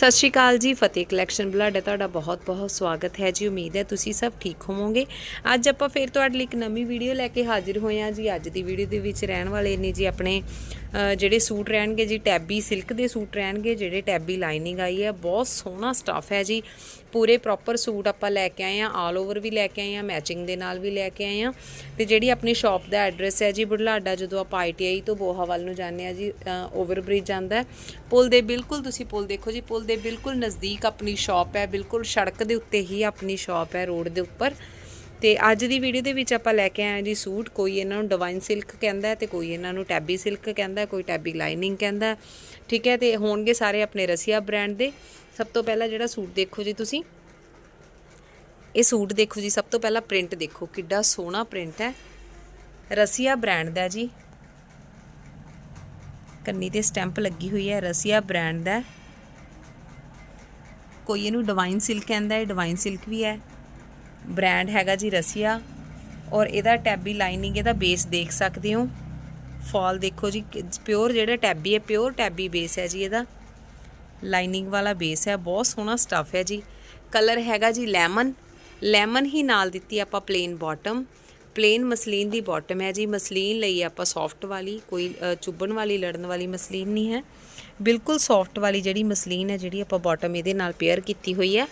ਸਤਿ ਸ਼੍ਰੀ ਅਕਾਲ ਜੀ, ਫਤਿਹ collection blood ਤੁਹਾਡਾ ਬਹੁਤ-ਬਹੁਤ ਸਵਾਗਤ ਹੈ ਜੀ, ਉਮੀਦ ਹੈ ਤੁਸੀਂ ਸਭ ਠੀਕ ਹੋਵੋਗੇ। ਅੱਜ ਆਪਾਂ ਫੇਰ ਤੁਹਾਡੇ ਲਈ ਇੱਕ ਨਵੀਂ ਵੀਡੀਓ ਲੈ ਕੇ ਹਾਜ਼ਰ ਹੋਏ ਹਾਂ ਜੀ। ਅੱਜ ਦੀ ਵੀਡੀਓ ਦੇ ਵਿੱਚ ਰਹਿਣ ਵਾਲੇ ਨੇ ਜੀ ਆਪਣੇ ਜਿਹੜੇ ਸੂਟ ਰਹਿਣਗੇ ਜੀ, ਟੈਬੀ ਸਿਲਕ ਦੇ ਸੂਟ ਰਹਿਣਗੇ, ਜਿਹੜੇ ਟੈਬੀ ਲਾਈਨਿੰਗ ਆਈ ਹੈ, ਬਹੁਤ ਸੋਹਣਾ ਸਟੱਫ ਹੈ ਜੀ। ਪੂਰੇ ਪ੍ਰੋਪਰ ਸੂਟ ਆਪਾਂ ਲੈ ਕੇ ਆਏ ਆ ਆਲ ਓਵਰ ਵੀ ਲੈ ਕੇ ਆਏ ਆ ਮੈਚਿੰਗ ਦੇ ਨਾਲ ਵੀ ਲੈ ਕੇ ਆਏ ਆ ਤੇ ਜਿਹੜੀ ਆਪਣੀ ਸ਼ਾਪ ਦਾ ਐਡਰੈਸ ਹੈ ਜੀ ਬੁਢਲਾਡਾ, ਜਦੋਂ ਆਪਾਂ ਆਈਟੀਆਈ ਤੋਂ ਬੋਹਾ ਵੱਲ ਨੂੰ ਜਾਂਦੇ ਆ ਜੀ ਓਵਰ ਬ੍ਰਿਜ ਜਾਂਦਾ ਪੁਲ ਦੇ ਬਿਲਕੁਲ ਤੁਸੀਂ ਪੁਲ ਦੇਖੋ ਜੀ, ਪੁਲ ਦੇ ਬਿਲਕੁਲ ਨਜ਼ਦੀਕ ਆਪਣੀ ਸ਼ਾਪ ਹੈ, ਬਿਲਕੁਲ ਸੜਕ ਦੇ ਉੱਤੇ ਹੀ ਆਪਣੀ ਸ਼ਾਪ ਹੈ ਰੋਡ ਦੇ ਉੱਪਰ। ਤੇ ਅੱਜ ਦੀ ਵੀਡੀਓ ਦੇ ਵਿੱਚ ਆਪਾਂ ਲੈ ਕੇ ਆਏ ਹਾਂ ਜੀ ਸੂਟ, ਕੋਈ ਇਹਨਾਂ ਨੂੰ ਡਿਵਾਈਨ ਸਿਲਕ ਕਹਿੰਦਾ ਹੈ ਤੇ ਕੋਈ ਇਹਨਾਂ ਨੂੰ ਟੈਬੀ ਸਿਲਕ ਕਹਿੰਦਾ ਕੋਈ ਟੈਬੀ ਲਾਈਨਿੰਗ ਕਹਿੰਦਾ ਠੀਕ ਹੈ, ਤੇ ਹੋਣਗੇ ਸਾਰੇ ਆਪਣੇ ਰਸੀਆ ਬ੍ਰਾਂਡ ਦੇ। ਸਭ ਤੋਂ ਪਹਿਲਾਂ ਜਿਹੜਾ ਸੂਟ ਦੇਖੋ ਜੀ ਤੁਸੀਂ। ਇਹ ਸੂਟ ਦੇਖੋ ਜੀ, ਸਭ ਤੋਂ ਪਹਿਲਾਂ ਪ੍ਰਿੰਟ ਦੇਖੋ, ਕਿੱਡਾ ਸੋਹਣਾ ਪ੍ਰਿੰਟ ਹੈ। ਰਸੀਆ ਬ੍ਰਾਂਡ ਦਾ ਜੀ। ਕੰਨੀ ਤੇ ਸਟੈਂਪ ਲੱਗੀ ਹੋਈ ਹੈ, ਰਸੀਆ ਬ੍ਰਾਂਡ ਦਾ। ਕੋਈ ਇਹਨੂੰ ਡਿਵਾਈਨ ਸਿਲਕ ਕਹਿੰਦਾ ਹੈ ਡਿਵਾਈਨ ਸਿਲਕ ਵੀ ਹੈ। ਬ੍ਰਾਂਡ ਹੈਗਾ ਜੀ ਰਸੀਆ। ਔਰ ਇਹਦਾ ਟੈਬੀ ਲਾਈਨਿੰਗ, ਇਹਦਾ ਬੇਸ ਦੇਖ ਸਕਦੇ ਹੋ। ਫਾਲ ਦੇਖੋ ਜੀ ਪਿਓਰ ਜਿਹੜਾ ਟੈਬੀ ਹੈ ਪਿਓਰ ਟੈਬੀ ਬੇਸ ਹੈ ਜੀ ਇਹਦਾ। ਲਾਈਨਿੰਗ ਵਾਲਾ ਬੇਸ ਹੈ, ਬਹੁਤ ਸੋਹਣਾ ਸਟੱਫ ਹੈ ਜੀ। ਕਲਰ ਹੈਗਾ ਜੀ ਲੈਮਨ ਲੈਮਨ ਹੀ ਨਾਲ ਦਿੱਤੀ ਆਪਾਂ ਪਲੇਨ ਬਾਟਮ ਪਲੇਨ ਮਸਲੀਨ ਦੀ ਬਾਟਮ ਹੈ ਜੀ। ਮਸਲੀਨ ਲਈ ਆਪਾਂ ਸੌਫਟ ਵਾਲੀ, ਕੋਈ ਚੁੱਭਣ ਵਾਲੀ, ਲੜਨ ਵਾਲੀ ਮਸਲੀਨ ਨਹੀਂ ਹੈ। ਬਿਲਕੁਲ ਸੌਫਟ ਵਾਲੀ ਜਿਹੜੀ ਮਸਲੀਨ ਹੈ, ਜਿਹੜੀ ਆਪਾਂ ਬਾਟਮ ਇਹਦੇ ਨਾਲ ਪੇਅਰ ਕੀਤੀ ਹੋਈ ਹੈ।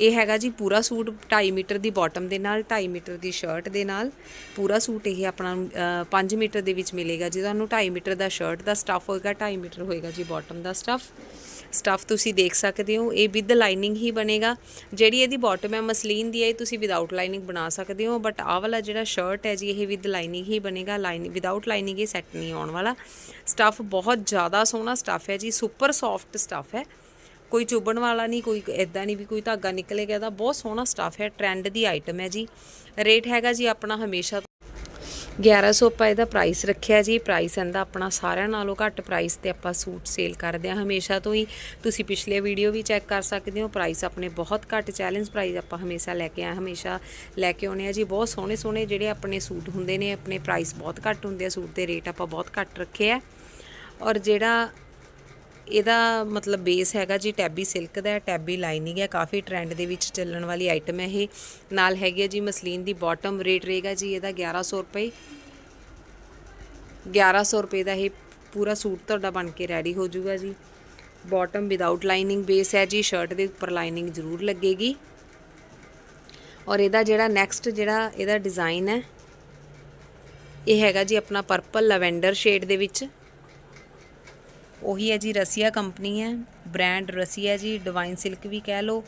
ਇਹ ਹੈਗਾ ਜੀ ਪੂਰਾ ਸੂਟ 2.5 ਮੀਟਰ ਦੀ ਬਾਟਮ ਦੇ ਨਾਲ 2.5 ਮੀਟਰ ਦੀ ਸ਼ਰਟ ਦੇ ਨਾਲ। ਪੂਰਾ ਸੂਟ ਇਹ ਆਪਣਾ 5 ਮੀਟਰ ਦੇ ਵਿੱਚ ਮਿਲੇਗਾ ਜੀ। ਤੁਹਾਨੂੰ 2.5 ਮੀਟਰ ਦਾ ਸ਼ਰਟ ਦਾ ਸਟੱਫ ਹੋਏਗਾ 2.5 ਮੀਟਰ ਹੋਏਗਾ ਜੀ ਬਾਟਮ ਦਾ ਸਟੱਫ ਸਟੱਫ ਤੁਸੀਂ ਦੇਖ ਸਕਦੇ ਹੋ, ਇਹ ਵਿਦ ਲਾਈਨਿੰਗ ਹੀ ਬਣੇਗਾ। ਜਿਹੜੀ ਇਹਦੀ ਬਾਟਮ ਹੈ, ਮਸਲੀਨ ਦੀ ਹੈ, ਇਹ ਤੁਸੀਂ ਵਿਦਆਊਟ ਲਾਈਨਿੰਗ ਬਣਾ ਸਕਦੇ ਹੋ। ਬਟ ਆਹ ਵਾਲਾ ਜਿਹੜਾ ਸ਼ਰਟ ਹੈ ਜੀ, ਇਹ ਵਿਦ ਲਾਈਨਿੰਗ ਹੀ ਬਣੇਗਾ। ਲਾਈਨਿੰਗ ਵਿਦਆਊਟ ਲਾਈਨਿੰਗ ਇਹ ਸੈੱਟ ਨਹੀਂ ਆਉਣ ਵਾਲਾ। ਸਟੱਫ ਬਹੁਤ ਜ਼ਿਆਦਾ ਸੋਹਣਾ ਸਟੱਫ ਹੈ ਜੀ ਸੁਪਰ ਸੌਫਟ ਸਟੱਫ ਹੈ। ਕੋਈ ਚੁੱਭਣ ਵਾਲਾ ਨਹੀਂ, ਕੋਈ ਇਦਾਂ ਨਹੀਂ ਵੀ ਕੋਈ ਧਾਗਾ ਨਿਕਲੇਗਾ ਇਹਦਾ ਬਹੁਤ ਸੋਹਣਾ ਸਟਾਫ ਹੈ ਟ੍ਰੈਂਡ ਦੀ ਆਈਟਮ ਹੈ ਜੀ। ਰੇਟ ਹੈਗਾ ਜੀ ਆਪਣਾ ਹਮੇਸ਼ਾ 1100 ਆਪਾਂ ਇਹਦਾ ਪ੍ਰਾਈਸ ਰੱਖਿਆ ਜੀ। ਪ੍ਰਾਈਸ ਇਹਦਾ ਆਪਣਾ ਸਾਰਿਆਂ ਨਾਲੋਂ ਘੱਟ ਪ੍ਰਾਈਸ ਤੇ ਆਪਾਂ ਸੂਟ ਸੇਲ ਕਰਦੇ ਹਾਂ ਹਮੇਸ਼ਾ ਤੋਂ ਹੀ। ਤੁਸੀਂ ਪਿਛਲੇ ਵੀਡੀਓ ਵੀ ਚੈੱਕ ਕਰ ਸਕਦੇ ਹੋ ਪ੍ਰਾਈਸ ਆਪਣੇ ਬਹੁਤ ਘੱਟ ਚੈਲੰਜ ਪ੍ਰਾਈਸ ਆਪਾਂ ਹਮੇਸ਼ਾ ਲੈ ਕੇ ਆਏ ਹਮੇਸ਼ਾ ਲੈ ਕੇ ਆਉਨੇ ਆ ਜੀ। ਬਹੁਤ ਸੋਹਣੇ ਸੋਹਣੇ ਜਿਹੜੇ ਆਪਣੇ ਸੂਟ ਹੁੰਦੇ ਨੇ, ਆਪਣੇ ਪ੍ਰਾਈਸ ਬਹੁਤ ਘੱਟ ਹੁੰਦੇ ਆ, ਸੂਟ ਦੇ ਰੇਟ ਆਪਾਂ ਬਹੁਤ ਘੱਟ ਰੱਖੇ ਆ। ਔਰ ਜਿਹੜਾ ਇਹਦਾ ਮਤਲਬ ਬੇਸ ਹੈਗਾ ਜੀ ਟੈਬੀ ਸਿਲਕ ਦਾ, ਟੈਬੀ ਲਾਈਨਿੰਗ ਹੈ, ਕਾਫੀ ਟ੍ਰੈਂਡ ਦੇ ਵਿੱਚ ਚੱਲਣ ਵਾਲੀ ਆਈਟਮ ਹੈ ਇਹ। ਨਾਲ ਹੈਗੀ ਹੈ ਜੀ ਮਸਲੀਨ ਦੀ ਬਾਟਮ ਰੇਟ ਰਹੇਗਾ ਜੀ ਇਹਦਾ 1100 ਰੁਪਏ। 1100 ਰੁਪਏ ਦਾ ਇਹ ਪੂਰਾ ਸੂਟ ਤੁਹਾਡਾ ਬਣ ਕੇ ਰੈਡੀ ਹੋ ਜਾਊਗਾ ਜੀ। ਬਾਟਮ ਵਿਦਆਊਟ ਲਾਈਨਿੰਗ ਬੇਸ ਹੈ ਜੀ ਸ਼ਰਟ ਦੇ ਉੱਪਰ ਲਾਈਨਿੰਗ ਜ਼ਰੂਰ ਲੱਗੇਗੀ। ਔਰ ਇਹਦਾ ਜਿਹੜਾ ਨੈਕਸਟ ਜਿਹੜਾ ਇਹਦਾ ਡਿਜ਼ਾਈਨ ਹੈ, ਇਹ ਹੈਗਾ ਜੀ ਆਪਣਾ ਪਰਪਲ ਲਵੈਂਡਰ ਸ਼ੇਡ ਦੇ ਵਿੱਚ। ਉਹੀ ਹੈ ਜੀ ਰਸੀਆ ਕੰਪਨੀ ਹੈ ਬ੍ਰਾਂਡ ਰਸੀਆ ਜੀ ਡਿਵਾਈਨ ਸਿਲਕ ਵੀ ਕਹਿ ਲਓ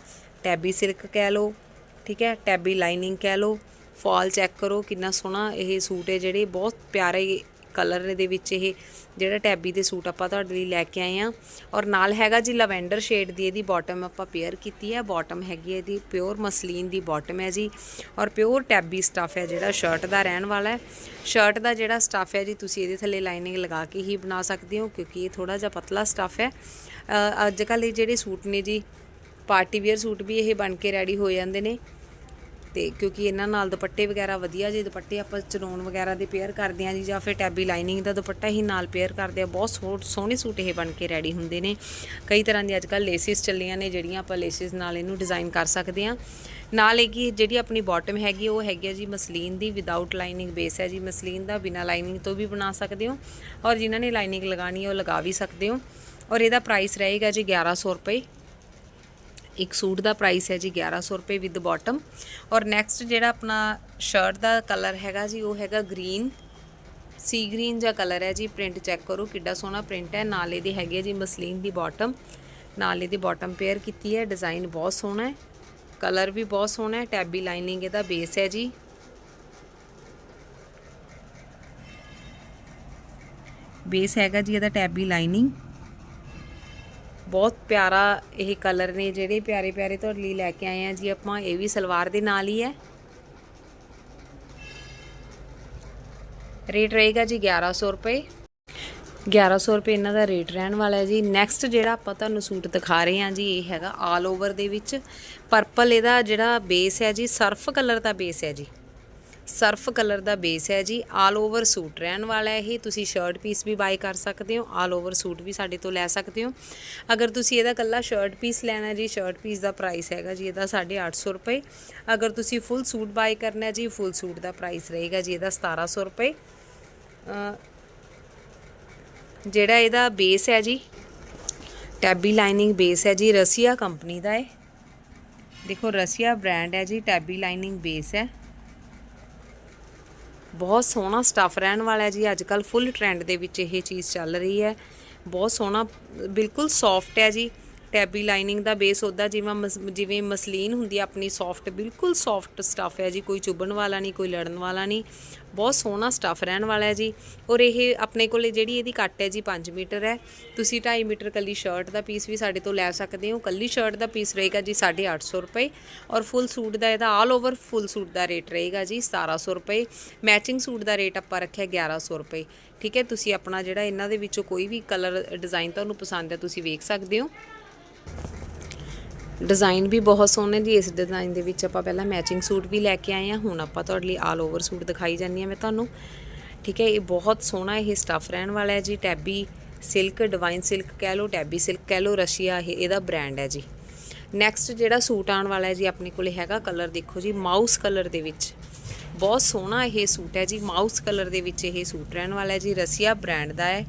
ਟੈਬੀ ਸਿਲਕ ਕਹਿ ਲਓ, ਠੀਕ ਹੈ ਟੈਬੀ ਲਾਈਨਿੰਗ ਕਹਿ ਲਓ ਫਾਲ ਚੈੱਕ ਕਰੋ ਕਿੰਨਾ ਸੋਹਣਾ ਇਹ ਸੂਟ ਹੈ ਜਿਹੜੇ ਬਹੁਤ ਪਿਆਰੇ ਕਲਰ ਦੇ ਵਿੱਚ ਇਹ ਜਿਹੜਾ ਟੈਬੀ ਦੇ ਸੂਟ ਆਪਾਂ ਤੁਹਾਡੇ ਲਈ ਲੈ ਕੇ ਆਏ ਆ ਔਰ ਨਾਲ ਹੈਗਾ ਜੀ ਲਵੈਂਡਰ ਸ਼ੇਡ ਦੀ ਇਹਦੀ ਬਾਟਮ ਆਪਾਂ ਪੇਅਰ ਕੀਤੀ ਹੈ। ਬਾਟਮ ਹੈਗੀ ਹੈ ਇਹਦੀ ਪਿਓਰ ਮਸਲੀਨ ਦੀ ਬਾਟਮ ਹੈ ਜੀ। ਔਰ ਪਿਓਰ ਟੈਬੀ ਸਟੱਫ ਹੈ ਜਿਹੜਾ ਸ਼ਰਟ ਦਾ ਰਹਿਣ ਵਾਲਾ ਹੈ। ਸ਼ਰਟ ਦਾ ਜਿਹੜਾ ਸਟੱਫ ਹੈ ਜੀ, ਤੁਸੀਂ ਇਹਦੇ ਥੱਲੇ ਲਾਈਨਿੰਗ ਲਗਾ ਕੇ ਹੀ ਬਣਾ ਸਕਦੇ ਹੋ, ਕਿਉਂਕਿ ਇਹ ਥੋੜਾ ਜਿਹਾ ਪਤਲਾ ਸਟੱਫ ਹੈ। ਅੱਜ ਕੱਲ੍ਹ ਇਹ ਜਿਹੜੇ ਸੂਟ ਨੇ ਜੀ ਪਾਰਟੀ ਵੇਅਰ ਸੂਟ ਵੀ ਇਹ ਬਣ ਕੇ ਰੈਡੀ ਹੋ ਜਾਂਦੇ ਨੇ। ਤੇ ਕਿਉਂਕਿ ਇਹਨਾਂ ਨਾਲ ਦੁਪੱਟੇ ਵਗੈਰਾ ਵਧੀਆ ਜੇ ਦੁਪੱਟੇ ਆਪਾਂ ਚਨੋਨ ਵਗੈਰਾ ਦੇ ਪੇਅਰ ਕਰਦੇ ਆ ਜੀ, ਜਾਂ ਫਿਰ ਟੈਬੀ ਲਾਈਨਿੰਗ ਦਾ ਦੁਪੱਟਾ ਹੀ ਨਾਲ ਪੇਅਰ ਕਰਦੇ ਆ ਬਹੁਤ ਸੋਹ- ਸੋਹਣੇ ਸੂਟ ਇਹ ਬਣ ਕੇ ਰੈਡੀ ਹੁੰਦੇ ਨੇ। ਕਈ ਤਰ੍ਹਾਂ ਦੀ ਅੱਜਕੱਲ ਲੇਸਿਸ ਚੱਲੀਆਂ ਨੇ, ਜਿਹੜੀਆਂ ਆਪਾਂ ਲੇਸਿਸ ਨਾਲ ਇਹਨੂੰ ਡਿਜ਼ਾਈਨ ਕਰ ਸਕਦੇ ਆ ਨਾਲ ਇਹ ਕਿ ਜਿਹੜੀ ਆਪਣੀ ਬਾਟਮ ਹੈਗੀ, ਉਹ ਹੈਗੀ ਆ ਜੀ ਮਸਲੀਨ ਦੀ ਵਿਦਆਊਟ ਲਾਈਨਿੰਗ ਬੇਸ ਹੈ ਜੀ। ਮਸਲੀਨ ਦਾ ਬਿਨਾ ਲਾਈਨਿੰਗ ਤੋਂ ਵੀ ਬਣਾ ਸਕਦੇ ਹੋ। ਔਰ ਜਿਨ੍ਹਾਂ ਨੇ ਲਾਈਨਿੰਗ ਲਗਾਣੀ ਹੈ, ਉਹ ਲਗਾ ਵੀ ਸਕਦੇ ਹੋ। ਔਰ ਇਹਦਾ ਪ੍ਰਾਈਸ ਰਹੇਗਾ ਜੀ 1100 ਰੁਪਏ। ਇੱਕ ਸੂਟ ਦਾ ਪ੍ਰਾਈਸ ਹੈ ਜੀ 1100 ਰੁਪਏ ਵਿਦ ਬਾਟਮ ਔਰ ਨੈਕਸਟ ਜਿਹੜਾ ਆਪਣਾ ਸ਼ਰਟ ਦਾ ਕਲਰ ਹੈਗਾ ਜੀ, ਉਹ ਹੈਗਾ ਗ੍ਰੀਨ ਸੀ ਗ੍ਰੀਨ ਜਿਹਾ ਕਲਰ ਹੈ ਜੀ ਪ੍ਰਿੰਟ ਚੈੱਕ ਕਰੋ, ਕਿੱਡਾ ਸੋਹਣਾ ਪ੍ਰਿੰਟ ਹੈ। ਨਾਲ ਇਹਦੇ ਹੈਗੀ ਹੈ ਜੀ ਮਸਲੀਨ ਦੀ ਬਾਟਮ ਨਾਲ ਇਹਦੀ ਬਾਟਮ ਪੇਅਰ ਕੀਤੀ ਹੈ ਡਿਜ਼ਾਈਨ ਬਹੁਤ ਸੋਹਣਾ ਹੈ। ਕਲਰ ਵੀ ਬਹੁਤ ਸੋਹਣਾ ਹੈ ਟੈਬੀ ਲਾਈਨਿੰਗ ਇਹਦਾ ਬੇਸ ਹੈ ਜੀ। ਬੇਸ ਹੈਗਾ ਜੀ, ਇਹਦਾ ਟੈਬੀ ਲਾਈਨਿੰਗ ਬਹੁਤ ਪਿਆਰਾ ਇਹ ਕਲਰ ਨੇ, ਜਿਹੜੇ ਪਿਆਰੇ ਪਿਆਰੇ ਤੁਹਾਡੇ ਲਈ ਲੈ ਕੇ ਆਏ ਆ ਜੀ, ਆਪਾਂ ਇਹ ਵੀ ਸਲਵਾਰ ਦੇ ਨਾਲ ਹੀ ਹੈ। ਰੇਟ ਰਹੇਗਾ ਜੀ 1100 ਰੁਪਏ। 1100 ਰੁਪਏ ਇਹਨਾਂ ਦਾ ਰੇਟ ਰਹਿਣ ਵਾਲਾ ਹੈ ਜੀ। ਨੈਕਸਟ ਜਿਹੜਾ ਆਪਾਂ ਤੁਹਾਨੂੰ ਸੂਟ ਦਿਖਾ ਰਹੇ ਹਾਂ ਜੀ, ਇਹ ਹੈਗਾ ਆਲ ਓਵਰ ਦੇ ਵਿੱਚ। ਪਰਪਲ ਇਹਦਾ ਜਿਹੜਾ ਬੇਸ ਹੈ ਜੀ ਸਰਫ ਕਲਰ ਦਾ ਬੇਸ ਹੈ ਜੀ। ਸਰਫ ਕਲਰ ਦਾ ਬੇਸ ਹੈ ਜੀ ਆਲ ਓਵਰ ਸੂਟ ਰਹਿਣ ਵਾਲਾ ਹੈ ਇਹ, ਤੁਸੀਂ ਸ਼ਰਟ ਪੀਸ ਵੀ ਬਾਈ ਕਰ ਸਕਦੇ ਹੋ ਆਲ ਓਵਰ ਸੂਟ ਵੀ ਸਾਡੇ ਤੋਂ ਲੈ ਸਕਦੇ ਹੋ। ਅਗਰ ਤੁਸੀਂ ਇਹਦਾ ਕੱਲਾ ਸ਼ਰਟ ਪੀਸ ਲੈਣਾ ਜੀ ਸ਼ਰਟ ਪੀਸ ਦਾ ਪ੍ਰਾਈਸ ਹੈਗਾ ਜੀ, ਇਹਦਾ 850 ਰੁਪਏ। ਅਗਰ ਤੁਸੀਂ ਫੁੱਲ ਸੂਟ ਬਾਈ ਕਰਨਾ ਜੀ ਫੁੱਲ ਸੂਟ ਦਾ ਪ੍ਰਾਈਸ ਰਹੇਗਾ ਜੀ, ਇਹਦਾ 1700 ਰੁਪਏ। ਜਿਹੜਾ ਇਹਦਾ ਬੇਸ ਹੈ ਜੀ ਟੈਬੀ ਲਾਈਨਿੰਗ ਬੇਸ ਹੈ ਜੀ, ਰਸੀਆ ਕੰਪਨੀ ਦਾ ਹੈ ਦੇਖੋ ਰਸੀਆ ਬ੍ਰਾਂਡ ਹੈ ਜੀ ਟੈਬੀ ਲਾਈਨਿੰਗ ਬੇਸ ਹੈ। ਬਹੁਤ ਸੋਹਣਾ ਸਟੱਫ ਰਹਿਣ ਵਾਲਾ ਜੀ। ਅੱਜ ਕੱਲ ਫੁੱਲ ਟ੍ਰੈਂਡ ਦੇ ਵਿੱਚ ਇਹ ਚੀਜ਼ ਚੱਲ ਰਹੀ ਹੈ। ਬਹੁਤ ਸੋਹਣਾ, ਬਿਲਕੁਲ ਸੌਫਟ ਹੈ ਜੀ। ਟੈਬੀ ਲਾਈਨਿੰਗ ਦਾ ਬੇਸ ਉਹਦਾ ਜਿਵੇਂ ਮਸ- ਜਿਵੇਂ ਮਸਲੀਨ ਹੁੰਦੀ ਆ, ਆਪਣੀ ਸੌਫਟ ਬਿਲਕੁਲ ਸੌਫਟ ਸਟੱਫ ਹੈ ਜੀ, ਕੋਈ ਚੁੱਭਣ ਵਾਲਾ ਨਹੀਂ, ਕੋਈ ਲੜਨ ਵਾਲਾ ਨਹੀਂ, ਬਹੁਤ ਸੋਹਣਾ ਸਟੱਫ ਰਹਿਣ ਵਾਲਾ ਹੈ ਜੀ। ਔਰ ਇਹ ਆਪਣੇ ਕੋਲੇ ਜਿਹੜੀ ਇਹਦੀ ਕੱਟ ਹੈ ਜੀ 5 ਮੀਟਰ ਹੈ। ਤੁਸੀਂ 2.5 ਮੀਟਰ ਕੱਲੀ ਸ਼ਰਟ ਦਾ ਪੀਸ ਵੀ ਸਾਡੇ ਤੋਂ ਲੈ ਸਕਦੇ ਹੋ। ਕੱਲੀ ਸ਼ਰਟ ਦਾ ਪੀਸ ਰਹੇਗਾ ਜੀ 850 ਰੁਪਏ। ਔਰ ਫੁੱਲ ਸੂਟ ਦਾ ਇਹਦਾ ਆਲ ਓਵਰ ਫੁੱਲ ਸੂਟ ਦਾ ਰੇਟ ਰਹੇਗਾ ਜੀ 1700 ਰੁਪਏ। ਮੈਚਿੰਗ ਸੂਟ ਦਾ ਰੇਟ ਆਪਾਂ ਰੱਖਿਆ 1100 ਰੁਪਏ। ਠੀਕ ਹੈ, ਤੁਸੀਂ ਆਪਣਾ ਜਿਹੜਾ ਇਹਨਾਂ ਦੇ ਵਿੱਚੋਂ ਕੋਈ ਵੀ ਕਲਰ ਡਿਜ਼ਾਈਨ ਤੁਹਾਨੂੰ ਪਸੰਦ ਹੈ, ਤੁਸੀਂ ਵੇਖ ਸਕਦੇ ਹੋ। ਡਿਜ਼ਾਈਨ ਵੀ ਬਹੁਤ ਸੋਹਣੇ ਜੀ ਇਸ ਡਿਜ਼ਾਈਨ ਦੇ ਵਿੱਚ ਆਪਾਂ ਪਹਿਲਾਂ ਮੈਚਿੰਗ ਸੂਟ ਵੀ ਲੈ ਕੇ ਆਏ ਆ ਹੁਣ ਆਪਾਂ ਤੁਹਾਡੇ ਲਈ ਆਲ ਓਵਰ ਸੂਟ ਦਿਖਾਈ ਜਾਂਦੀ ਆ ਮੈਂ ਤੁਹਾਨੂੰ। ਠੀਕ ਹੈ, ਇਹ ਬਹੁਤ ਸੋਹਣਾ ਇਹ ਸਟੱਫ ਰਹਿਣ ਵਾਲਾ ਹੈ ਜੀ। ਟੈਬੀ ਸਿਲਕ ਡਿਵਾਈਨ ਸਿਲਕ ਕਹਿ ਲਓ ਟੈਬੀ ਸਿਲਕ ਕਹਿ ਲਓ, ਰਸ਼ੀਆ ਇਹ, ਇਹਦਾ ਬ੍ਰਾਂਡ ਹੈ ਜੀ। ਨੈਕਸਟ ਜਿਹੜਾ ਸੂਟ ਆਉਣ ਵਾਲਾ ਹੈ ਜੀ, ਆਪਣੇ ਕੋਲੇ ਹੈਗਾ ਕਲਰ ਦੇਖੋ ਜੀ ਮਾਊਸ ਕਲਰ ਦੇ ਵਿੱਚ। ਬਹੁਤ ਸੋਹਣਾ ਇਹ ਸੂਟ ਹੈ ਜੀ ਮਾਊਸ ਕਲਰ ਦੇ ਵਿੱਚ ਇਹ ਸੂਟ ਰਹਿਣ ਵਾਲਾ ਹੈ ਜੀ। ਰਸ਼ੀਆ ਬ੍ਰਾਂਡ ਦਾ ਹੈ।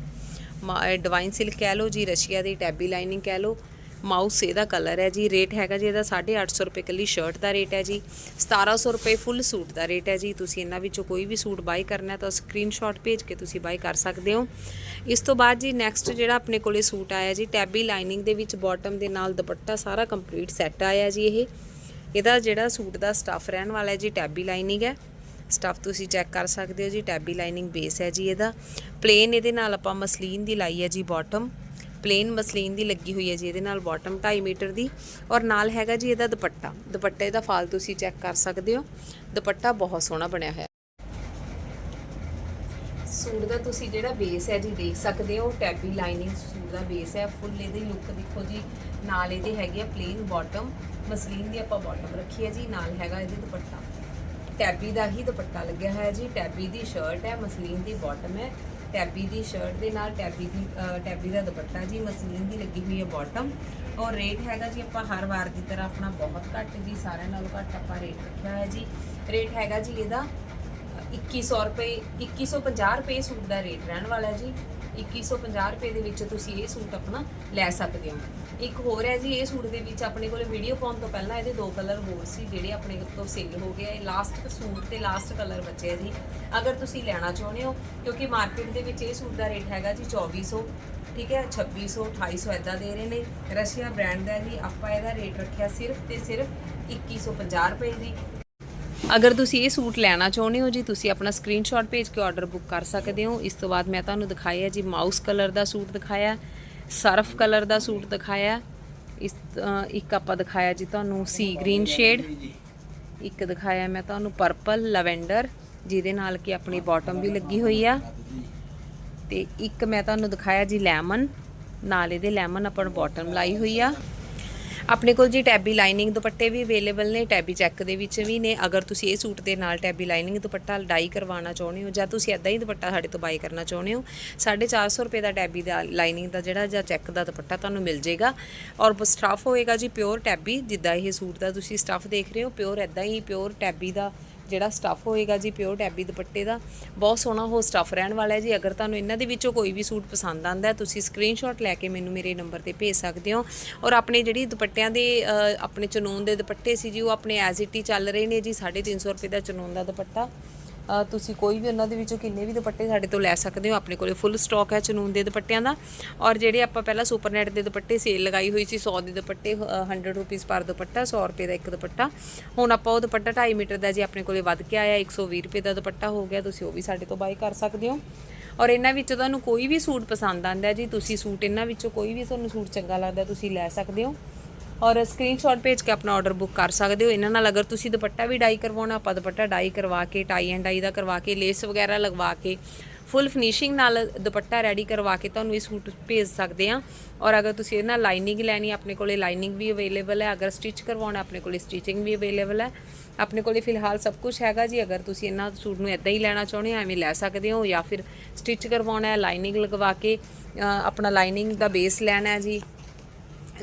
ਡਿਵਾਈਨ ਸਿਲਕ ਕਹਿ ਲਓ ਜੀ, ਰਸ਼ੀਆ ਦੀ ਟੈਬੀ ਲਾਈਨਿੰਗ ਕਹਿ ਲਓ। ਮਾਊਸ ਇਹਦਾ ਕਲਰ ਹੈ ਜੀ ਰੇਟ ਹੈਗਾ ਜੀ, ਇਹਦਾ 850 ਰੁਪਏ ਕੱਲੀ ਸ਼ਰਟ ਦਾ ਰੇਟ ਹੈ ਜੀ 1700 ਰੁਪਏ ਫੁੱਲ ਸੂਟ ਦਾ ਰੇਟ ਹੈ ਜੀ, ਤੁਸੀਂ ਇਹਨਾਂ ਵਿੱਚੋਂ ਕੋਈ ਵੀ ਸੂਟ ਬਾਈ ਕਰਨਾ ਹੈ ਤਾਂ ਸਕਰੀਨਸ਼ਾਟ ਭੇਜ ਕੇ ਤੁਸੀਂ ਬਾਈ ਕਰ ਸਕਦੇ ਹੋ। ਇਸ ਤੋਂ ਬਾਅਦ ਜੀ ਨੈਕਸਟ ਜਿਹੜਾ ਆਪਣੇ ਕੋਲੇ ਸੂਟ ਆਇਆ ਜੀ ਟੈਬੀ ਲਾਈਨਿੰਗ ਦੇ ਵਿੱਚ ਬਾਟਮ ਦੇ ਨਾਲ ਦੁਪੱਟਾ ਸਾਰਾ ਕੰਪਲੀਟ ਸੈੱਟ ਆਇਆ ਜੀ ਇਹ। ਇਹਦਾ ਜਿਹੜਾ ਸੂਟ ਦਾ ਸਟੱਫ ਰਹਿਣ ਵਾਲਾ ਹੈ ਜੀ ਟੈਬੀ ਲਾਈਨਿੰਗ ਹੈ। ਸਟੱਫ ਤੁਸੀਂ ਚੈੱਕ ਕਰ ਸਕਦੇ ਹੋ ਜੀ ਟੈਬੀ ਲਾਈਨਿੰਗ ਬੇਸ ਹੈ ਜੀ ਇਹਦਾ। ਪਲੇਨ ਇਹਦੇ ਨਾਲ ਆਪਾਂ ਮਸਲੀਨ ਦੀ ਲਾਈ ਹੈ ਜੀ ਬਾਟਮ ਪਲੇਨ ਮਸਲੀਨ ਦੀ ਲੱਗੀ ਹੋਈ ਹੈ ਜੀ, ਇਹਦੇ ਨਾਲ ਬਾਟਮ 2.5 ਮੀਟਰ ਦੀ ਔਰ ਨਾਲ ਹੈਗਾ ਜੀ ਇਹਦਾ ਦੁਪੱਟਾ। ਦੁਪੱਟੇ ਦਾ ਫਾਲ ਤੁਸੀਂ ਚੈੱਕ ਕਰ ਸਕਦੇ ਹੋ। ਦੁਪੱਟਾ ਬਹੁਤ ਸੋਹਣਾ ਬਣਿਆ ਹੋਇਆ। ਸੂਟ ਦਾ ਤੁਸੀਂ ਜਿਹੜਾ ਬੇਸ ਹੈ ਜੀ ਦੇਖ ਸਕਦੇ ਹੋ ਟੈਬੀ ਲਾਈਨਿੰਗ ਸੂਟ ਦਾ ਬੇਸ ਹੈ। ਫੁੱਲ ਇਹਦੀ ਲੁੱਕ ਦੇਖੋ ਜੀ, ਨਾਲ ਇਹਦੇ ਹੈਗੀ ਆ ਪਲੇਨ ਬਾਟਮ ਮਸਲੀਨ ਦੀ ਆਪਾਂ ਬਾਟਮ ਰੱਖੀ ਹੈ ਜੀ, ਨਾਲ ਹੈਗਾ ਇਹਦੇ ਦੁਪੱਟਾ। ਟੈਬੀ ਦਾ ਹੀ ਦੁਪੱਟਾ ਲੱਗਿਆ ਹੋਇਆ ਜੀ ਟੈਬੀ ਦੀ ਸ਼ਰਟ ਹੈ, ਮਸਲੀਨ ਦੀ ਬਾਟਮ ਹੈ। ਟੈਬੀ ਦੀ ਸ਼ਰਟ ਦੇ ਨਾਲ, ਟੈਬੀ ਦੀ ਟੈਬੀ ਦਾ ਦੁਪੱਟਾ ਜੀ, ਮਸਲੀਨ ਦੀ ਲੱਗੀ ਹੋਈ ਹੈ ਬਾਟਮ ਔਰ ਰੇਟ ਹੈਗਾ ਜੀ ਆਪਾਂ ਹਰ ਵਾਰ ਦੀ ਤਰ੍ਹਾਂ ਆਪਣਾ ਬਹੁਤ ਘੱਟ ਜੀ, ਸਾਰਿਆਂ ਨਾਲੋਂ ਘੱਟ ਆਪਾਂ ਰੇਟ ਰੱਖਿਆ ਹੋਇਆ ਜੀ। ਰੇਟ ਹੈਗਾ ਜੀ ਇਹਦਾ 2100 ਰੁਪਏ 2150 ਰੁਪਏ ਸੂਟ ਦਾ ਰੇਟ ਰਹਿਣ ਵਾਲਾ ਜੀ। 2150 ਰੁਪਏ ਦੇ ਵਿੱਚ ਤੁਸੀਂ ਇਹ ਸੂਟ ਆਪਣਾ ਲੈ ਸਕਦੇ ਹੋ। ਇੱਕ ਹੋਰ ਹੈ ਜੀ, ਇਹ ਸੂਟ ਦੇ ਵਿੱਚ ਆਪਣੇ ਕੋਲ ਵੀਡੀਓ ਪਾਉਣ ਤੋਂ ਪਹਿਲਾਂ ਇਹਦੇ ਦੋ ਕਲਰ ਹੋਰ ਸੀ ਜਿਹੜੇ ਆਪਣੇ ਤੋਂ ਸੇਲ ਹੋ ਗਏ ਇਹ ਲਾਸਟ ਸੂਟ ਤੇ ਲਾਸਟ ਕਲਰ ਬਚਿਆ ਜੀ। ਅਗਰ ਤੁਸੀਂ ਲੈਣਾ ਚਾਹੁੰਦੇ ਹੋ, ਕਿਉਂਕਿ ਮਾਰਕੀਟ ਦੇ ਵਿੱਚ ਇਹ ਸੂਟ ਦਾ ਰੇਟ ਹੈਗਾ ਜੀ 2400 ਠੀਕ ਹੈ 2600 2800 ਇਦਾਂ ਦੇ ਰਹੇ ਨੇ। ਰਸ਼ੀਆ ਬ੍ਰਾਂਡ ਦਾ ਜੀ, ਆਪਾਂ ਇਹਦਾ ਰੇਟ ਰੱਖਿਆ ਸਿਰਫ ਤੇ ਸਿਰਫ 2150 ਰੁਪਏ ਜੀ। ਅਗਰ ਤੁਸੀਂ ਇਹ ਸੂਟ ਲੈਣਾ ਚਾਹੁੰਦੇ ਹੋ ਜੀ, ਤੁਸੀਂ ਆਪਣਾ ਸਕਰੀਨਸ਼ਾਟ ਭੇਜ ਕੇ ਆਰਡਰ ਬੁੱਕ ਕਰ ਸਕਦੇ ਹੋ। ਇਸ ਤੋਂ ਬਾਅਦ ਮੈਂ ਤੁਹਾਨੂੰ ਦਿਖਾਇਆ ਜੀ ਮਾਊਸ ਕਲਰ ਦਾ ਸੂਟ ਦਿਖਾਇਆ, ਸਰਫ ਕਲਰ ਦਾ ਸੂਟ ਦਿਖਾਇਆ। ਇਸ ਇੱਕ ਆਪਾਂ ਦਿਖਾਇਆ ਜੀ ਤੁਹਾਨੂੰ ਸੀ ਗ੍ਰੀਨ ਸ਼ੇਡ ਇੱਕ ਦਿਖਾਇਆ ਮੈਂ ਤੁਹਾਨੂੰ ਪਰਪਲ ਲਵੈਂਡਰ ਜਿਹਦੇ ਨਾਲ ਕਿ ਆਪਣੀ ਬਾਟਮ ਵੀ ਲੱਗੀ ਹੋਈ ਆ। ਤੇ ਇੱਕ ਮੈਂ ਤੁਹਾਨੂੰ ਦਿਖਾਇਆ ਜੀ ਲੈਮਨ ਨਾਲ ਇਹਦੇ ਲੈਮਨ ਆਪਾਂ ਬਾਟਮ ਲਾਈ ਹੋਈ ਆ। ਆਪਣੇ ਕੋਲ ਜੀ ਟੈਬੀ ਲਾਈਨਿੰਗ ਦੁਪੱਟੇ ਵੀ ਅਵੇਲੇਬਲ ਨੇ, ਟੈਬੀ ਚੈੱਕ ਦੇ ਵਿੱਚ ਵੀ ਨੇ। ਅਗਰ ਤੁਸੀਂ ਇਹ ਸੂਟ ਦੇ ਨਾਲ ਟੈਬੀ ਲਾਈਨਿੰਗ ਦੁਪੱਟਾ ਡਾਈ ਕਰਵਾਉਣਾ ਚਾਹੁੰਦੇ ਹੋ ਜਾਂ ਤੁਸੀਂ ਐਦਾਂ ਹੀ ਦੁਪੱਟਾ ਸਾਡੇ ਤੋਂ ਬਾਈ ਕਰਨਾ ਚਾਹੁੰਦੇ ਹੋ 450 ਰੁਪਏ ਦਾ ਟੈਬੀ ਦਾ ਲਾਈਨਿੰਗ ਦਾ ਜਿਹੜਾ ਜਾਂ ਚੈੱਕ ਦਾ ਦੁਪੱਟਾ ਤੁਹਾਨੂੰ ਮਿਲ ਜਾਏਗਾ। ਔਰ ਸਟਫ ਹੋਏਗਾ ਜੀ ਪਿਓਰ ਟੈਬੀ, ਜਿੱਦਾਂ ਇਹ ਸੂਟ ਦਾ ਤੁਸੀਂ ਸਟਫ ਦੇਖ ਰਹੇ ਹੋ, ਪਿਓਰ ਐਦਾਂ ਹੀ ਪਿਓਰ ਟੈਬੀ ਦਾ ਜਿਹੜਾ ਸਟੱਫ ਹੋਏਗਾ ਜੀ ਪਿਓਰ ਟੈਬੀ ਦੁਪੱਟੇ ਦਾ, ਬਹੁਤ ਸੋਹਣਾ ਉਹ ਸਟੱਫ ਰਹਿਣ ਵਾਲਾ ਹੈ ਜੀ। ਅਗਰ ਤੁਹਾਨੂੰ ਇਹਨਾਂ ਦੇ ਵਿੱਚੋਂ ਕੋਈ ਵੀ ਸੂਟ ਪਸੰਦ ਆਂਦਾ ਤੁਸੀਂ ਸਕਰੀਨਸ਼ਾਟ ਲੈ ਕੇ ਮੈਨੂੰ ਮੇਰੇ ਨੰਬਰ ਤੇ ਭੇਜ ਸਕਦੇ ਹੋ। ਔਰ ਆਪਣੇ ਜਿਹੜੀ ਦੁਪੱਟਿਆਂ ਦੇ ਆਪਣੇ ਚਨੂਨ ਦੇ ਦੁਪੱਟੇ ਸੀ ਜੀ, ਉਹ ਆਪਣੇ ਐਜ਼ ਇਟ ਹੀ ਚੱਲ ਰਹੇ ਨੇ ਜੀ 350 ਰੁਪਏ ਦਾ ਚਨੂਨ ਦਾ ਦੁਪੱਟਾ। ਤੁਸੀਂ ਕੋਈ ਵੀ ਉਹਨਾਂ ਦੇ ਵਿੱਚੋਂ ਕਿੰਨੇ ਵੀ ਦੁਪੱਟੇ ਸਾਡੇ ਤੋਂ ਲੈ ਸਕਦੇ ਹੋ ਆਪਣੇ ਕੋਲੇ ਫੁੱਲ ਸਟਾਕ ਹੈ ਚਨੂਨ ਦੇ ਦੁਪੱਟਿਆਂ ਦਾ। ਔਰ ਜਿਹੜੇ ਆਪਾਂ ਪਹਿਲਾਂ ਸੁਪਰਨੈਟ ਦੇ ਦੁਪੱਟੇ ਸੇਲ ਲਗਾਈ ਹੋਈ ਸੀ 100 ਦੇ ਦੁਪੱਟੇ ਅ, 100 ਰੁਪੀਸ ਪਰ ਦੁਪੱਟਾ 100 ਰੁਪਏ ਦਾ ਇੱਕ ਦੁਪੱਟਾ। ਹੁਣ ਆਪਾਂ ਉਹ ਦੁਪੱਟਾ 2.5 ਮੀਟਰ ਦਾ ਜੀ ਆਪਣੇ ਕੋਲੇ ਵੱਧ ਕੇ ਆਇਆ 120 ਰੁਪਏ ਦਾ ਦੁਪੱਟਾ ਹੋ ਗਿਆ ਤੁਸੀਂ ਉਹ ਵੀ ਸਾਡੇ ਤੋਂ ਬਾਈ ਕਰ ਸਕਦੇ ਹੋ। ਔਰ ਇਹਨਾਂ ਵਿੱਚੋਂ ਤੁਹਾਨੂੰ ਕੋਈ ਵੀ ਸੂਟ ਪਸੰਦ ਆਂਦਾ ਜੀ ਤੁਸੀਂ ਸੂਟ ਇਹਨਾਂ ਵਿੱਚੋਂ ਕੋਈ ਵੀ ਤੁਹਾਨੂੰ ਸੂਟ ਚੰਗਾ ਲੱਗਦਾ ਤੁਸੀਂ ਲੈ ਸਕਦੇ ਹੋ। ਔਰ ਸਕਰੀਨਸ਼ਾਟ ਭੇਜ ਕੇ ਆਪਣਾ ਆਰਡਰ ਬੁੱਕ ਕਰ ਸਕਦੇ ਹੋ। ਇਹਨਾਂ ਨਾਲ ਅਗਰ ਤੁਸੀਂ ਦੁਪੱਟਾ ਵੀ ਡਾਈ ਕਰਵਾਉਣਾ, ਆਪਾਂ ਦੁਪੱਟਾ ਡਾਈ ਕਰਵਾ ਕੇ ਟਾਈ ਐਂਡ ਡਾਈ ਦਾ ਕਰਵਾ ਕੇ ਲੇਸ ਵਗੈਰਾ ਲਗਵਾ ਕੇ ਫੁੱਲ ਫਿਨਿਸ਼ਿੰਗ ਨਾਲ ਦੁਪੱਟਾ ਰੈਡੀ ਕਰਵਾ ਕੇ ਤੁਹਾਨੂੰ ਇਹ ਸੂਟ ਭੇਜ ਸਕਦੇ ਆ ਔਰ ਅਗਰ ਤੁਸੀਂ ਇਹਨਾਂ ਲਾਈਨਿੰਗ ਲੈਣੀ, ਆਪਣੇ ਕੋਲੇ ਲਾਈਨਿੰਗ ਵੀ ਅਵੇਲੇਬਲ ਹੈ। ਅਗਰ ਸਟਿਚ ਕਰਵਾਉਣਾ, ਆਪਣੇ ਕੋਲੇ ਸਟਿਚਿੰਗ ਵੀ ਅਵੇਲੇਬਲ ਹੈ। ਆਪਣੇ ਕੋਲੇ ਫਿਲਹਾਲ ਸਭ ਕੁਝ ਹੈਗਾ ਜੀ। ਅਗਰ ਤੁਸੀਂ ਇਹਨਾਂ ਸੂਟ ਨੂੰ ਇਦਾਂ ਹੀ ਲੈਣਾ ਚਾਹੁੰਦੇ ਹੋ, ਐਵੇਂ ਲੈ ਸਕਦੇ ਹੋ ਜਾਂ ਫਿਰ ਸਟਿਚ ਕਰਵਾਉਣਾ ਹੈ ਲਾਈਨਿੰਗ ਲਗਵਾ ਕੇ ਆਪਣਾ ਲਾਈਨਿੰਗ ਦਾ ਬੇਸ ਲੈਣਾ ਹੈ ਜੀ।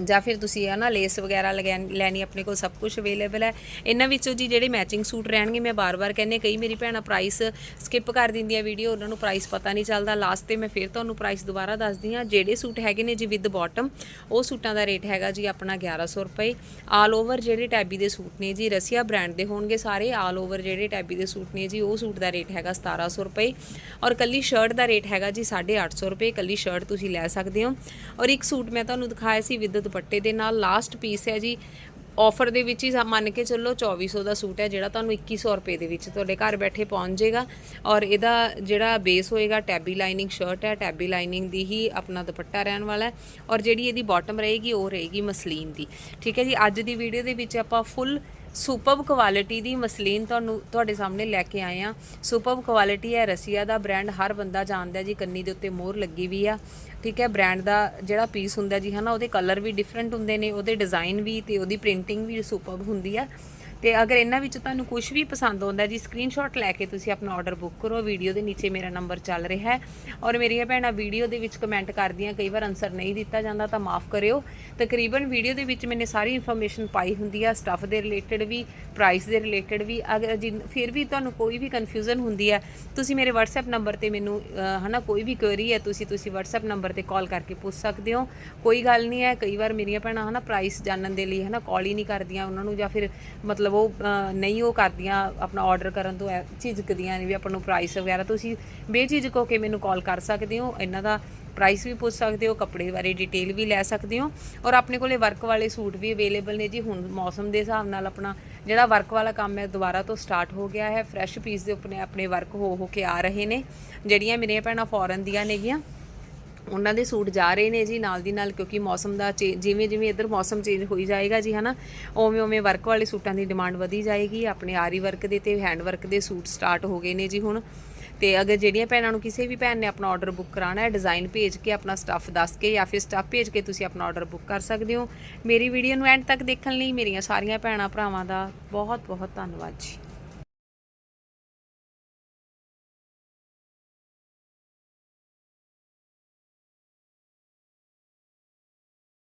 ਜਾਂ ਫਿਰ ਤੁਸੀਂ ਹੈ ਨਾ ਲੇਸ ਵਗੈਰਾ ਲਗੈਣ ਲੈਣੀ ਆਪਣੇ ਕੋਲ ਸਭ ਕੁਝ ਅਵੇਲੇਬਲ ਹੈ। ਇਹਨਾਂ ਵਿੱਚੋਂ ਜੀ ਜਿਹੜੇ ਮੈਚਿੰਗ ਸੂਟ ਰਹਿਣਗੇ, ਮੈਂ ਬਾਰ-ਬਾਰ ਕਹਿੰਨੇ ਕਈ ਮੇਰੀ ਭੈਣਾਂ ਪ੍ਰਾਈਸ ਸਕਿਪ ਕਰ ਦਿੰਦੀਆਂ ਵੀਡੀਓ ਉਹਨਾਂ ਨੂੰ ਪ੍ਰਾਈਸ ਪਤਾ ਨਹੀਂ ਚੱਲਦਾ। ਲਾਸਟ ਤੇ ਮੈਂ ਫਿਰ ਤੁਹਾਨੂੰ ਪ੍ਰਾਈਸ ਦੁਬਾਰਾ ਦੱਸਦੀ ਹਾਂ। ਜਿਹੜੇ ਸੂਟ ਹੈਗੇ ਨੇ ਜੀ ਵਿਦ ਬਾਟਮ ਉਹ ਸੂਟਾਂ ਦਾ ਰੇਟ ਹੈਗਾ ਜੀ ਆਪਣਾ 1100 ਰੁਪਏ। ਆਲ ਓਵਰ ਜਿਹੜੇ ਟੈਬੀ ਦੇ ਸੂਟ ਨੇ ਜੀ, ਰਸੀਆ ਬ੍ਰਾਂਡ ਦੇ ਹੋਣਗੇ ਸਾਰੇ। ਆਲ ਓਵਰ ਜਿਹੜੇ ਟੈਬੀ ਦੇ ਸੂਟ ਨੇ ਜੀ, ਉਹ ਸੂਟ ਦਾ ਰੇਟ ਹੈਗਾ 1700 ਰੁਪਏ। ਔਰ ਕੱਲੀ ਸ਼ਰਟ ਦਾ ਰੇਟ ਹੈਗਾ ਜੀ 850 ਰੁਪਏ। ਕੱਲੀ ਸ਼ਰਟ ਤੁਸੀਂ ਲੈ ਸਕਦੇ ਹੋ। ਔਰ ਇੱਕ ਸੂਟ ਮੈਂ ਤੁਹਾਨੂੰ ਦਿਖਾਇਆ ਸੀ ਵਿਦ ਦੁਪੱਟੇ ਦੇ ਨਾਲ ਲਾਸਟ ਪੀਸ ਹੈ ਜੀ। ਆਫਰ ਦੇ ਵਿੱਚ ਹੀ ਮੰਨ ਕੇ ਚੱਲੋ 2400 ਦਾ ਸੂਟ ਹੈ, ਜਿਹੜਾ ਤੁਹਾਨੂੰ 2100 ਰੁਪਏ ਦੇ ਵਿੱਚ ਤੁਹਾਡੇ ਘਰ ਬੈਠੇ ਪਹੁੰਚ ਜਾਏਗਾ। ਔਰ ਇਹਦਾ ਜਿਹੜਾ ਬੇਸ ਹੋਏਗਾ ਟੈਬੀ ਲਾਈਨਿੰਗ ਸ਼ਰਟ ਹੈ। ਟੈਬੀ ਲਾਈਨਿੰਗ ਦੀ ਹੀ ਆਪਣਾ ਦੁਪੱਟਾ ਰਹਿਣ ਵਾਲਾ ਹੈ। ਔਰ ਜਿਹੜੀ ਇਹਦੀ ਬਾਟਮ ਰਹੇਗੀ, ਉਹ ਰਹੇਗੀ ਮਸਲੀਨ ਦੀ। ਠੀਕ ਹੈ ਜੀ, ਅੱਜ ਦੀ ਵੀਡੀਓ ਦੇ ਵਿੱਚ ਆਪਾਂ ਫੁੱਲ ਸੁਪਰਬ ਕੁਆਲਿਟੀ ਦੀ ਮਸਲੀਨ ਤੁਹਾਨੂੰ ਤੁਹਾਡੇ ਸਾਹਮਣੇ ਲੈ ਕੇ ਆਏ ਆ ਸੁਪਰਬ ਕੁਆਲਿਟੀ ਹੈ, ਰਸੀਆ ਦਾ ਬ੍ਰਾਂਡ ਹਰ ਬੰਦਾ ਜਾਣਦਾ ਜੀ, ਕੰਨੀ ਦੇ ਉੱਤੇ ਮੋਹਰ ਲੱਗੀ ਵੀ ਆ। ਠੀਕ ਹੈ ਬ੍ਰਾਂਡ ਦਾ ਜਿਹੜਾ ਪੀਸ ਹੁੰਦਾ ਜੀ, ਹਨਾ, ਉਹਦੇ ਕਲਰ ਵੀ ਡਿਫਰੈਂਟ ਹੁੰਦੇ ਨੇ, ਉਹਦੇ ਡਿਜ਼ਾਈਨ ਵੀ ਤੇ ਉਹਦੀ ਪ੍ਰਿੰਟਿੰਗ ਵੀ ਸੁਪਰਬ ਹੁੰਦੀ ਆ। ਤੇ ਅਗਰ ਇਹਨਾਂ ਵਿੱਚ ਤੁਹਾਨੂੰ ਕੁਝ ਵੀ ਪਸੰਦ ਆਉਂਦਾ ਜੀ ਸਕਰੀਨਸ਼ਾਟ ਲੈ ਕੇ ਤੁਸੀਂ ਆਪਣਾ ਆਰਡਰ ਬੁੱਕ ਕਰੋ। ਵੀਡੀਓ ਦੇ ਨੀਚੇ ਮੇਰਾ ਨੰਬਰ ਚੱਲ ਰਿਹਾ ਹੈ। ਔਰ ਮੇਰੀਆਂ ਭੈਣਾਂ ਵੀਡੀਓ ਦੇ ਵਿੱਚ ਕਮੈਂਟ ਕਰਦੀਆਂ ਕਈ ਵਾਰ ਆਨਸਰ ਨਹੀਂ ਦਿੱਤਾ ਜਾਂਦਾ ਤਾਂ ਮਾਫ ਕਰਿਓ। ਤਕਰੀਬਨ ਵੀਡੀਓ ਦੇ ਵਿੱਚ ਮੈਨੇ ਸਾਰੀ ਇਨਫੋਰਮੇਸ਼ਨ ਪਾਈ ਹੁੰਦੀ ਆ ਸਟੱਫ ਦੇ ਰਿਲੇਟਡ ਵੀ ਪ੍ਰਾਈਸ ਦੇ ਰਿਲੇਟਡ ਵੀ। ਅਗਰ ਜਿਨ- ਫਿਰ ਵੀ ਤੁਹਾਨੂੰ ਕੋਈ ਵੀ ਕਨਫਿਊਜ਼ਨ ਹੁੰਦੀ ਹੈ ਤੁਸੀਂ ਮੇਰੇ WhatsApp ਨੰਬਰ ਤੇ ਮੈਨੂੰ ਅਹ, ਹਨਾ ਕੋਈ ਵੀ ਕੁਐਰੀ ਹੈ ਤੁਸੀਂ ਤੁਸੀਂ WhatsApp ਨੰਬਰ ਤੇ ਕਾਲ ਕਰਕੇ ਪੁੱਛ ਸਕਦੇ ਹੋ। ਕੋਈ ਗੱਲ ਨਹੀਂ ਹੈ ਕਈ ਵਾਰ ਮੇਰੀਆਂ ਭੈਣਾਂ ਹਨਾ ਪ੍ਰਾਈਸ ਜਾਣਨ ਦੇ ਲਈ ਹਨਾ ਕਾਲ ਹੀ ਨਹੀਂ ਕਰਦੀਆਂ ਉਹਨਾਂ ਨੂੰ ਜਾਂ ਫਿਰ ਮਤਲਬ ਮਤਲਬ ਉਹ ਨਹੀਂ ਉਹ ਕਰਦੀਆਂ, ਆਪਣਾ ਆਰਡਰ ਕਰਨ ਤੋਂ ਐ- ਝਿਜਕਦੀਆਂ ਨੇ ਵੀ ਆਪਾਂ ਨੂੰ ਪ੍ਰਾਈਸ ਵਗੈਰਾ ਤੁਸੀਂ ਬੇਝਿਜਕ ਹੋ ਕੇ ਮੈਨੂੰ ਕਾਲ ਕਰ ਸਕਦੇ ਹੋ। ਇਹਨਾਂ ਦਾ ਪ੍ਰਾਈਸ ਵੀ ਪੁੱਛ ਸਕਦੇ ਹੋ, ਕੱਪੜੇ ਬਾਰੇ ਡਿਟੇਲ ਵੀ ਲੈ ਸਕਦੇ ਹੋ। ਔਰ ਆਪਣੇ ਕੋਲੇ ਵਰਕ ਵਾਲੇ ਸੂਟ ਵੀ ਅਵੇਲੇਬਲ ਨੇ ਜੀ। ਹੁਣ ਮੌਸਮ ਦੇ ਹਿਸਾਬ ਨਾਲ ਆਪਣਾ ਜਿਹੜਾ ਵਰਕ ਵਾਲਾ ਕੰਮ ਹੈ ਦੁਬਾਰਾ ਤੋਂ ਸਟਾਰਟ ਹੋ ਗਿਆ ਹੈ। ਫਰੈਸ਼ ਪੀਸ ਦੇ ਉੱਪਰ ਆਪਣੇ ਵਰਕ ਹੋ ਹੋ ਕੇ ਆ ਰਹੇ ਨੇ, ਜਿਹੜੀਆਂ ਮੇਰੀਆਂ ਭੈਣਾਂ ਫੋਰਨ ਦੀਆਂ ਨੇਗੀਆਂ। ਉਹਨਾਂ ਦੇ ਸੂਟ ਜਾ ਰਹੇ ਨੇ ਜੀ ਨਾਲ ਦੀ ਨਾਲ, ਕਿਉਂਕਿ ਮੌਸਮ ਦਾ ਚੇ- ਜਿਵੇਂ ਜਿਵੇਂ ਇੱਧਰ ਮੌਸਮ ਚੇਂਜ ਹੋਈ ਜਾਏਗਾ ਜੀ, ਹਨਾ, ਉਵੇਂ ਉਵੇਂ ਵਰਕ ਵਾਲੇ ਸੂਟਾਂ ਦੀ ਡਿਮਾਂਡ ਵਧੀ ਜਾਏਗੀ। ਆਪਣੇ ਆਰੀ ਵਰਕ ਦੇ ਤੇ ਹੈਂਡ ਵਰਕ ਦੇ ਸੂਟ ਸਟਾਰਟ ਹੋ ਗਏ ਨੇ ਜੀ ਹੁਣ। ਤੇ ਅਗਰ ਜਿਹੜੀਆਂ ਭੈਣਾਂ ਨੂੰ ਕਿਸੇ ਵੀ ਭੈਣ ਨੇ ਆਪਣਾ ਆਰਡਰ ਬੁੱਕ ਕਰਾਉਣਾ ਹੈ ਡਿਜ਼ਾਈਨ ਭੇਜ ਕੇ, ਆਪਣਾ ਸਟੱਫ ਦੱਸ ਕੇ ਜਾਂ ਫਿਰ ਸਟੱਫ ਭੇਜ ਕੇ ਤੁਸੀਂ ਆਪਣਾ ਆਰਡਰ ਬੁੱਕ ਕਰ ਸਕਦੇ ਹੋ। ਮੇਰੀ ਵੀਡੀਓ ਨੂੰ ਐਂਡ ਤੱਕ ਦੇਖਣ ਲਈ ਮੇਰੀਆਂ ਸਾਰੀਆਂ ਭੈਣਾਂ ਭਰਾਵਾਂ ਦਾ ਬਹੁਤ ਬਹੁਤ ਧੰਨਵਾਦ ਜੀ।